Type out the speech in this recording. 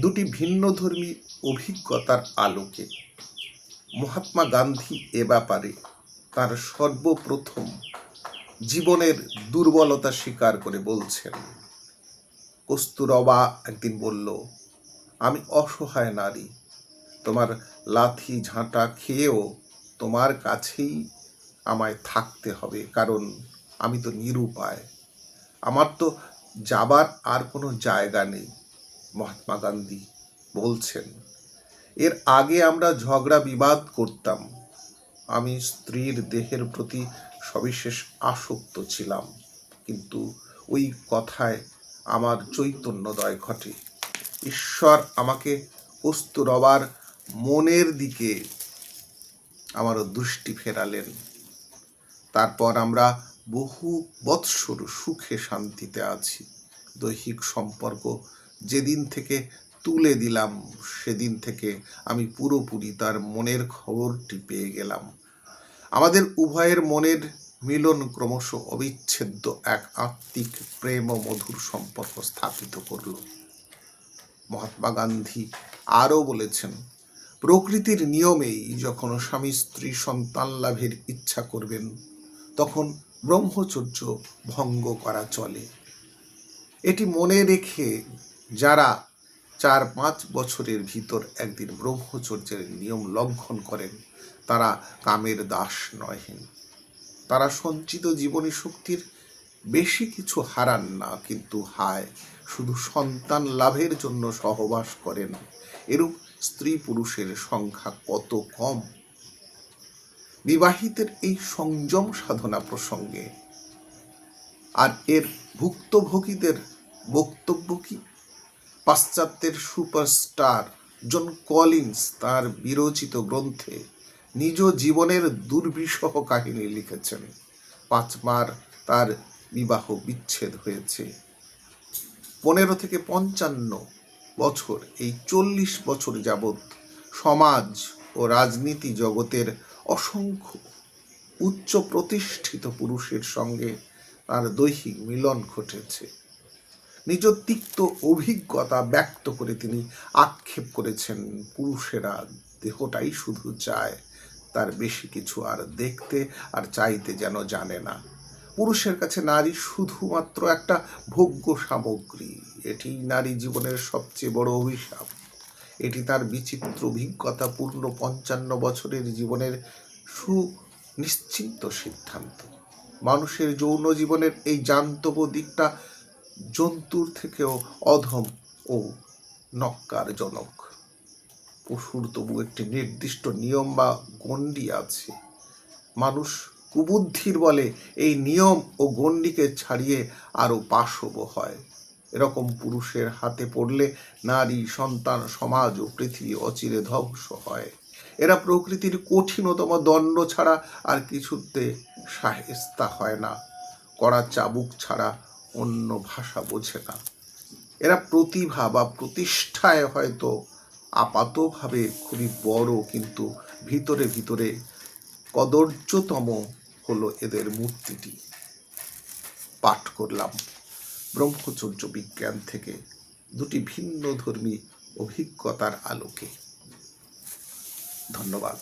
দুটি ভিন্নধর্মী অভিজ্ঞতার আলোকে মহাত্মা গান্ধী এ ব্যাপারে তার সর্বপ্রথম জীবনের দুর্বলতা স্বীকার করে বলছেন। কস্তুরবা একদিন বলল, আমি অসহায় নারী। তোমার লাথি ঝাঁটা খেয়েও তোমার কাছেই আমায় থাকতে হবে, কারণ আমি তো নিরুপায়। আমার তো যাবার আর কোনো জায়গা নেই। মহাত্মা গান্ধী বলছেন, এর আগে আমরা ঝগড়া বিবাদ করতাম। আমি স্ত্রীর দেহের প্রতি সবিশেষ আসক্ত ছিলাম। কিন্তু ওই কথায় আমার চৈতন্যদয় ঘটে। ঈশ্বর আমাকে কস্তুরবার মনের দিকে আমার দৃষ্টি ফেরালেন। তারপর আমরা বহু বৎসর সুখে শান্তিতে আছি। দৈহিক সম্পর্ক যেদিন থেকে তুলে দিলাম, সেদিন থেকে আমি পুরোপুরি তার মনের খবরটি পেয়ে গেলাম। আমাদের উভয়ের মনের মিলন ক্রমশ অবিচ্ছেদ্য এক আত্মিক প্রেম ও মধুর সম্পর্ক স্থাপিত করল। মহাত্মা গান্ধী আরও বলেছেন, প্রকৃতির নিয়মেই যখন স্বামী স্ত্রী সন্তান লাভের ইচ্ছা করবেন, তখন ব্রহ্মচর্য ভঙ্গ করা চলে। এটি মনে রেখে যারা চার পাঁচ বছরের ভিতর একদিন ব্রহ্মচর্যের নিয়ম লঙ্ঘন করেন, তারা কামের দাস নহেন। তারা সঞ্চিত জীবনী শক্তির বেশি কিছু হারান না, কিন্তু হায়, শুধু সন্তান লাভের জন্য সহবাস করেন। এরূপ স্ত্রী পুরুষের সংখ্যা কত কম? বিবাহিতের এই সংযম সাধনা প্রসঙ্গে, আর এর ভুক্তভোগীদের বক্তব্য কি? পাশ্চাত্যের সুপারস্টার জন কলিন্স তার বিরচিত গ্রন্থে নিজ জীবনের দুর্বিষহ কাহিনী লিখেছেন। পাঁচবার তার বিবাহ বিচ্ছেদ হয়েছে। পনেরো থেকে পঞ্চান্ন বছর, এই চল্লিশ বছর যাবৎ সমাজ ও রাজনীতি জগতের অসংখ্য উচ্চ প্রতিষ্ঠিত পুরুষের সঙ্গে তার দৈহিক মিলন ঘটেছে। নিজ তিক্ত অভিজ্ঞতা ব্যক্ত করে তিনি আক্ষেপ করেছেন, পুরুষেরা দেহটাই শুধু চায়, তার বেশি কিছু আর দেখতে আর চাইতে যেন জানে না। পুরুষের কাছে নারী শুধুমাত্র একটা ভোগ্য সামগ্রী, এটি নারী জীবনের সবচেয়ে বড় অভিশাপ। এটি তার বিচিত্র অভিজ্ঞতা পূর্ণ পঞ্চান্ন বছরের জীবনের সুনিশ্চিন্ত সিদ্ধান্ত। মানুষের যৌন জীবনের এই জান্তব দিকটা জন্তুর থেকেও অধম ও নক্কারজনক। পশুর তবু একটি নির্দিষ্ট নিয়ম বা গণ্ডি আছে। মানুষ কুবুদ্ধির বলে এই নিয়ম ও গণ্ডিকে ছাড়িয়ে আরও পাশব হয়। এরকম পুরুষের হাতে পড়লে নারী, সন্তান, সমাজ ও পৃথিবী অচিরে ধ্বংস হয়। এরা প্রকৃতির কঠিনতম দণ্ড ছাড়া আর কিছুতে সাহেস্তা হয় না। কড়া চাবুক ছাড়া অন্য ভাষা বোঝে না। এরা প্রতিভা বা প্রতিষ্ঠায় হয়তো আপাতভাবে খুবই বড়, কিন্তু ভিতরে ভিতরে কদর্যতম হলো এদের মূর্তিটি। পাঠ করলাম ব্রহ্মচর্য বিজ্ঞান থেকে দুটি ভিন্ন ধর্মী অভিজ্ঞতার আলোকে। ধন্যবাদ।